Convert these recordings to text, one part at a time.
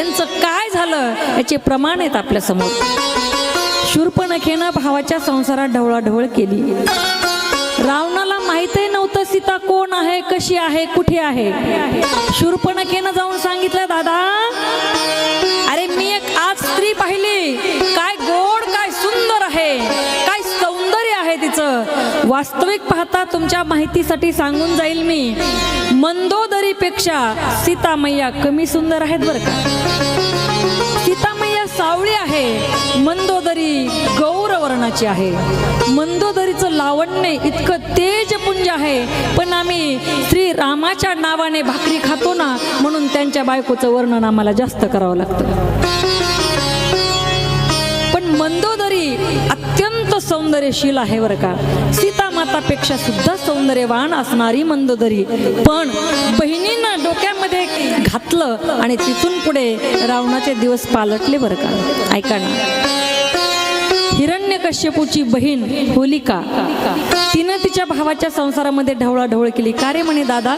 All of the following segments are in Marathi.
त्यांचं काय झालं याचे प्रमाण आहेत आपल्यासमोर शूर्पणखेनं भावाच्या संसारात ढवळाढवळ केली. रावणाला माहीतही नव्हतं सीता कोण आहे कशी आहे कुठे आहे. शूर्पणखेनं जाऊन सांगितलं दादा वास्तविक पाहता तुमच्या माहितीसाठी सांगून जाईल मी. मंदोदरीपेक्षा सीता कमी सुंदर आहेत बरं का? सीतामय्या सावळी आहे मंदोदरी गौरवर्णाची आहे. मंदोदरीचं लावण्य इतकं तेजपुंज आहे पण आम्ही श्री रामाच्या नावाने भाकरी खातो ना म्हणून त्यांच्या बायकोचं वर्णन आम्हाला जास्त करावं लागतं. पण मंदोदरी अत्यंत सौंदर्यशील आहे बरं का? सीता मातापेक्षा सुद्धा सौंदर्यवान असणारी मंदोदरी पण बहिणींना डोक्यामध्ये घातलं आणि तिथून पुढे रावणाचे दिवस पालटले बरं का? ऐका ना. हिरण्यकश्यपूची बहीण होलिका. तिनं तिच्या भावाच्या संसारामध्ये ढवळाढवळ केली. का रे म्हणे दादा?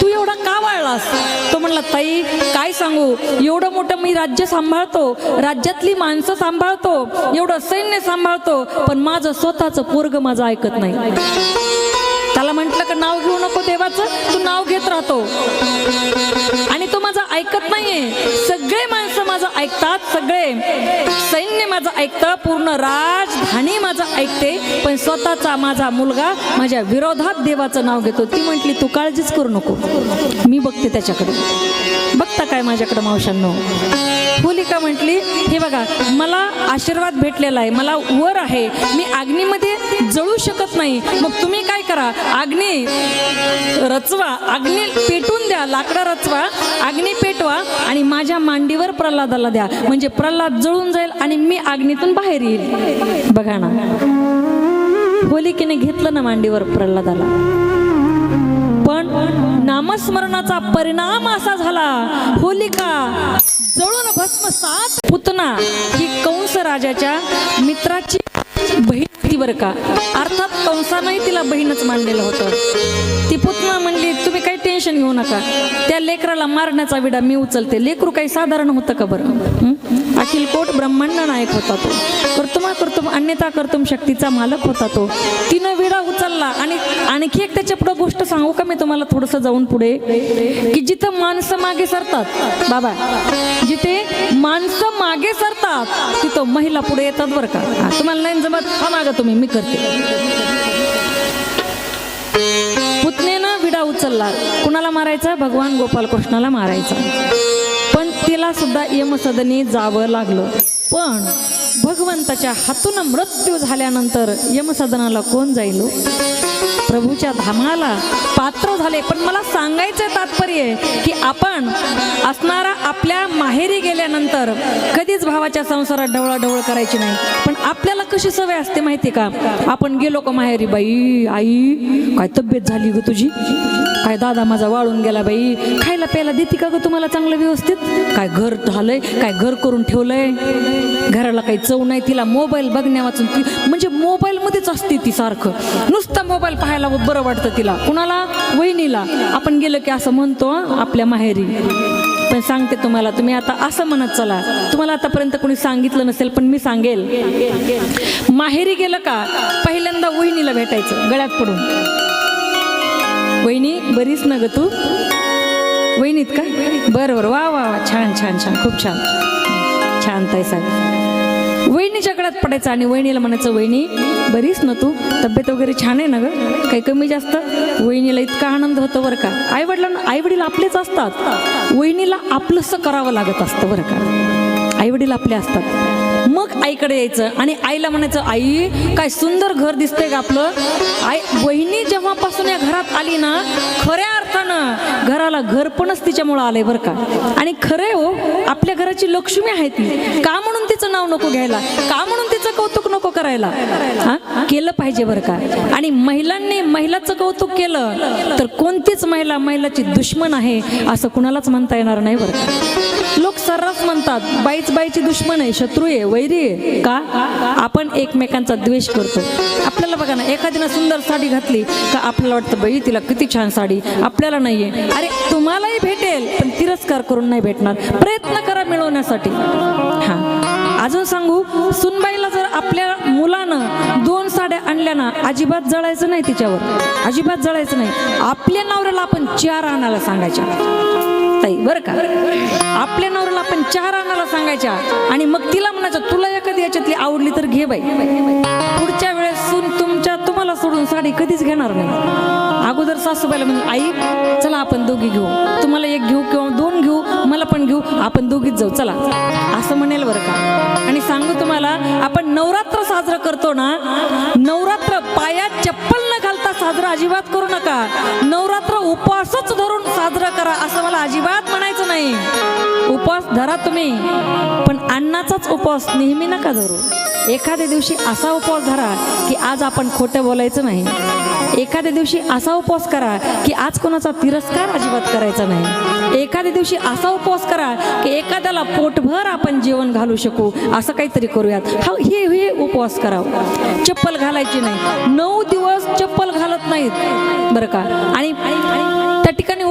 तू एवढा का वाळलास? तो म्हणला ताई काय सांगू? एवढं मोठं मी राज्य सांभाळतो. राज्यातली माणसं सांभाळतो. एवढं सैन्य सांभाळतो. पण माझं स्वतःचं पोरग माझं ऐकत नाही. त्याला म्हटलं का नाव घेऊ नको देवाचं तू नाव घेत राहतो. आणि तो माझा ऐकत नाहीये. सगळे माणसं माझं ऐकतात सगळे. सैन्य माझं ऐकतं पूर्ण राजधानी माझं ऐकते पण स्वतःचा माझा मुलगा माझ्या विरोधात देवाचं नाव घेतो. ती म्हटली तू काळजीच करू नको. मी बघते त्याच्याकडे. बघता काय माझ्याकडे मावशांनो होलिका म्हटली हे बघा मला आशीर्वाद भेटलेला आहे. मला वर आहे. मी अग्नीमध्ये जळू शकत नाही. मग तुम्ही काय करा? अग्नी रचवा. अग्नी पेटून द्या. लाकडं रचवा. अग्नी पेटवा आणि माझ्या मांडीवर प्रल्हादाला द्या. म्हणजे प्रल्हाद जळून जाईल आणि मी अग्नीतून बाहेर येईल. बघा ना. होलिकेने घेतलं ना मांडीवर प्रल्हादाला? पण नामस्मरणाचा परिणाम असा झाला. होलिका जळून भस्मसात पुतना. ही कंस राजाच्या मित्राची बहीण होती बरं का? अर्थात कंसानंही तिला बहीणच मानलेलं होतं. ती पुतना म्हणली तुम्ही काही टेन्शन घेऊ नका. त्या लेकराला मारण्याचा विडा मी उचलते. लेकरू काही साधारण होतं का बरं? अखिल कोट ब्रह्मांड नायक होता तो. कर्तुमा कर्तुम अन्यथा कर्तुम शक्तीचा मालक होता तो. तिनं विडा उचलला आणि आणखी एक त्याच्या पुढे गोष्ट सांगू का मी तुम्हाला थोडंसं जाऊन पुढे? की जिथं माणसं मागे सरतात बाबा जिथे माणसं मागे सरतात तिथं महिला पुढे येतात बरं का? तुम्हाला नाही जमत? हा मागा तुम्ही मी करते. उचलला. कुणाला मारायचा? भगवान गोपाल कृष्णाला मारायचा. पण तिला सुद्धा यमसदनी जावं लागलं. पण भगवंताच्या हातून मृत्यू झाल्यानंतर यमसदनाला कोण जाईल? प्रभूच्या धामाला पात्र झाले. पण मला सांगायचं तात्पर्य की आपण असणारा आपल्या माहेरी गेल्यानंतर कधीच भावाच्या संसारात ढवळाढवळ करायची नाही. पण आपल्याला कशी सवय असते माहिती का? आपण गेलो का माहेरी बाई आई काय तब्येत झाली ग तुझी? काय दादा माझा वाळून गेला बाई? खायला प्यायला देते का ग तुम्हाला चांगलं व्यवस्थित? काय घर झालंय? काय घर करून ठेवलंय? घराला काही चव नाही तिला मोबाईल बघण्या वाचून ती म्हणजे मोबाईलमध्येच असते ती सारखं. नुसतं मोबाईल पाहायला बरं वाटतं तिला? कुणाला? वहिनीला. आपण गेलं की असं म्हणतो आपल्या माहेरी. पण सांगते तुम्हाला तुम्ही आता असं म्हणत चला. तुम्हाला आतापर्यंत कोणी सांगितलं नसेल पण मी सांगेल. माहेरी गेलं का पहिल्यांदा वहिनीला भेटायचं गळ्यात पडून. वहिनी बरीच ना ग तू? वहिनीत का? बरं बरं. वा वा वा. छान छान छान. खूप छान. छान ताई साहेब. वहिनीच्या गळ्यात पडायचं आणि वहिनीला म्हणायचं वहिनी बरीच ना तू? तब्येत वगैरे छान आहे ना ग? काही कमी जास्त? वहिनीला इतका आनंद होतो बरं का. आई वडिलांना आई वडील आपलेच असतात. वहिनीला आपलंसं करावं लागत असतं बरं का. आई वडील आपले असतात. मग आईकडे यायचं आणि आईला म्हणायचं आई काय सुंदर घर दिसतंय का आपलं? आई वहिनी जेव्हापासून या घरात आली ना खऱ्या अर्थानं घराला घर पणच तिच्यामुळं आलंय बरं का. आणि खरे हो आपल्या घराची लक्ष्मी आहे ती. का म्हणून तिचं नाव नको घ्यायला? का म्हणून तिचं कौतुक नको करायला? हा? केलं पाहिजे बरं का. आणि महिलांनी महिलाचं कौतुक केलं तर कोणतीच महिला महिलाची दुश्मन आहे असं कुणालाच म्हणता येणार नाही बरं का. लोक म्हणतात बाईच बाईची दुश्मन आहे शत्रू आहे वैरी आहे. का? आपण एकमेकांचा द्वेष करतो. आपल्याला बघा ना एखादीनं सुंदर साडी घातली का आपल्याला वाटतं बाई तिला किती छान साडी आपल्याला नाहीये. अरे तुम्हालाही भेटेल पण तिरस्कार करून नाही भेटणार. प्रयत्न करा मिळवण्यासाठी. हा. अजून सांगू सुनबाईला जर आपल्या मुलानं दोन साड्या आणल्या ना अजिबात जळायचं नाही तिच्यावर. अजिबात जळायचं नाही. आपल्या नवऱ्याला आपण चार आणायला सांगायच्या. ताई बरं का? आपल्या नवऱ्याला आपण चार आणायला सांगायच्या आणि मग तिला म्हणायचं तुला एखादी याच्यातली आवडली तर घे बाई. पुढच्या वेळेस तुमच्या तुम्हाला सोडून साडी कधीच घेणार नाही. अगोदर सासूबाईला म्हणजे आई चला आपण दोघी घेऊ. तुम्हाला एक घेऊ किंवा दोन घेऊ मला पण घेऊ आपण दोघीच जाऊ चला. असं म्हणेल बरं का? आणि सांगू तुम्हाला आपण नवरात्र साजरं करतो ना नवरात्र पायात चप्पल न साजरा अजिबात करू नका. नवरात्र उपवासच धरून साजरा करा असं मला अजिबात म्हणायचं नाही. उपवास धरा तुम्ही पण अन्नाचाच उपवास नेहमी नका धरू. एखाद्या दिवशी असा उपवास धरा की आज आपण खोटं बोलायचं नाही. एखाद्या दिवशी असा उपवास करा की आज कोणाचा तिरस्कार अजिबात करायचा नाही. एखाद्या दिवशी असा उपवास करा की एखाद्याला पोटभर आपण जेवण घालू शकू. असं काहीतरी करूयात. हा हे हे उपवास करावं. चप्पल घालायची नाही. नऊ दिवस चप्पल घालत नाहीत. बरं का? आणि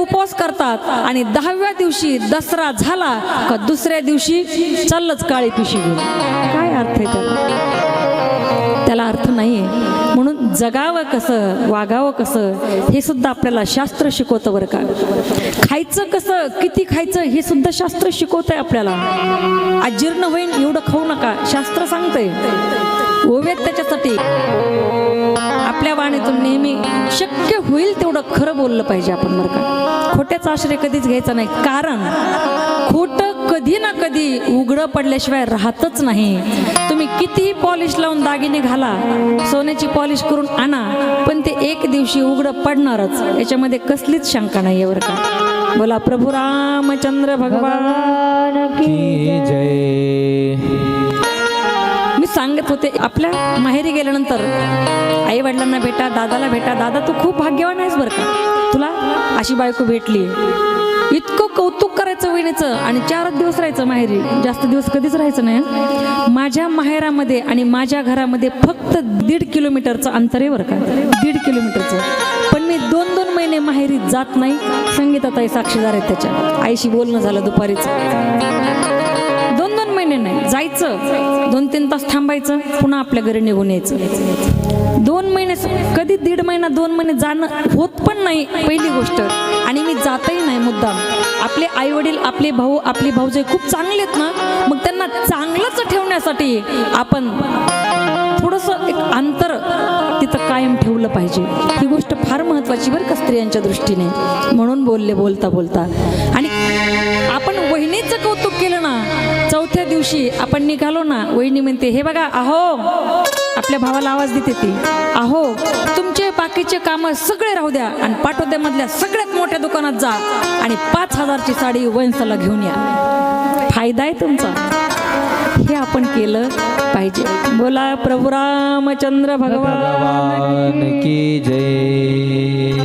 उपवास करतात आणि दहाव्या दिवशी दसरा झाला का दुसऱ्या दिवशी चाललंच काळी पिशी काय अर्थ आहे त्याला? त्याला अर्थ नाही म्हणून जगावं कसं वागावं कसं हे सुद्धा आपल्याला शास्त्र शिकवतं बरं का? खायचं कसं किती खायचं हे सुद्धा शास्त्र शिकवतंय आपल्याला. अजीर्ण होईन एवढं खाऊ नका. शास्त्र सांगतंय. ओव्यात त्याच्यासाठी होईल तेवढं खरं बोललं पाहिजे आपण बरं का? खोट्याचा आश्रय कधीच घ्यायचा नाही. कारण खोटं कधी ना कधी उघडं पडल्याशिवाय राहतच नाही. तुम्ही कितीही पॉलिश लावून दागिने घाला सोन्याची पॉलिश करून आणा पण ते एक दिवशी उघडं पडणारच. याच्यामध्ये कसलीच शंका नाही बरं का? बोला प्रभू रामचंद्र भगवान की जय. सांगत होते आपल्या माहेरी गेल्यानंतर आई वडिलांना भेटा दादाला भेटा. दादा तू खूप भाग्यवान आहेस बरं का. तुला अशी बायको भेटली. इतकं कौतुक करायचं वहिनीचं आणि चारच दिवस राहायचं माहेरी. जास्त दिवस कधीच राहायचं नाही माझ्या माहेरामध्ये आणि माझ्या घरामध्ये फक्त दीड किलोमीटरचं अंतर आहे बरं का. दीड किलोमीटरचं. पण मी दोन दोन महिने माहेरी जात नाही. संगीताताई साक्षीदार आहेत त्याच्या आईशी बोलणं झालं दुपारीच. जायचं. दोन तीन तास थांबायचं पुन्हा आपल्या घरी निघून यायचं. दोन महिने कधी दीड महिना दोन महिने जाणं होत पण नाही पहिली गोष्ट. आणि मी जातही नाही मुद्दाम. आपले आई वडील आपले भाऊ आपली भाऊजे खूप चांगले आहेत ना मग त्यांना चांगलंच ठेवण्यासाठी आपण थोडंसं एक अंतर तिथं कायम ठेवलं पाहिजे. ही गोष्ट फार महत्त्वाची बरं का स्त्रियांच्या दृष्टीने. म्हणून बोलले बोलता बोलता. आणि आपण वहिनीचं कौतुक केलं ना चौथ्या दिवशी आपण निघालो ना वहिनी म्हणते हे बघा अहो आपल्या भावाला आवाज देते ती. अहो तुमचे बाकीचे कामं सगळे राहू द्या आणि पाटोद्यामधल्या सगळ्यात मोठ्या दुकानात जा आणि पाच हजारची साडी वंशाला घेऊन या. फायदा आहे तुमचा. हे आपण केलं पाहिजे. बोला प्रभू रामचंद्र भगवान भगवान की जय.